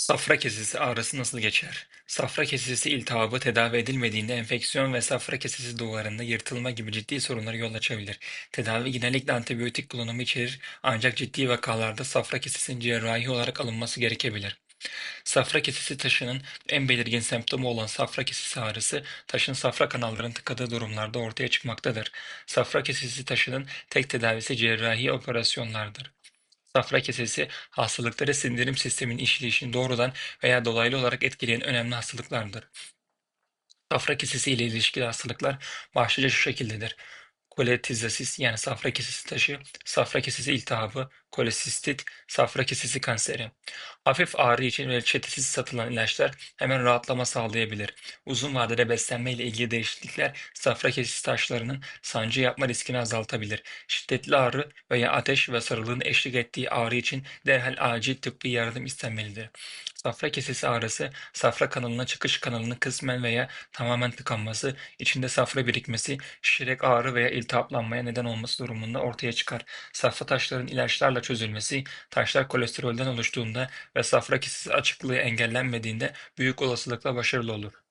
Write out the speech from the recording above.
Safra kesesi ağrısı nasıl geçer? Safra kesesi iltihabı tedavi edilmediğinde enfeksiyon ve safra kesesi duvarında yırtılma gibi ciddi sorunlara yol açabilir. Tedavi genellikle antibiyotik kullanımı içerir ancak ciddi vakalarda safra kesesinin cerrahi olarak alınması gerekebilir. Safra kesesi taşının en belirgin semptomu olan safra kesesi ağrısı, taşın safra kanallarının tıkadığı durumlarda ortaya çıkmaktadır. Safra kesesi taşının tek tedavisi cerrahi operasyonlardır. Safra kesesi hastalıkları sindirim sisteminin işleyişini doğrudan veya dolaylı olarak etkileyen önemli hastalıklardır. Safra kesesi ile ilişkili hastalıklar başlıca şu şekildedir. Koletizastis yani safra kesesi taşı, safra kesesi iltihabı, kolesistit, safra kesesi kanseri. Hafif ağrı için reçetesiz satılan ilaçlar hemen rahatlama sağlayabilir. Uzun vadede beslenme ile ilgili değişiklikler safra kesesi taşlarının sancı yapma riskini azaltabilir. Şiddetli ağrı veya ateş ve sarılığın eşlik ettiği ağrı için derhal acil tıbbi yardım istenmelidir. Safra kesesi ağrısı, safra kanalına çıkış kanalının kısmen veya tamamen tıkanması, içinde safra birikmesi, şişerek ağrı veya iltihaplanmaya neden olması durumunda ortaya çıkar. Safra taşların ilaçlarla çözülmesi, taşlar kolesterolden oluştuğunda ve safra kesesi açıklığı engellenmediğinde büyük olasılıkla başarılı olur.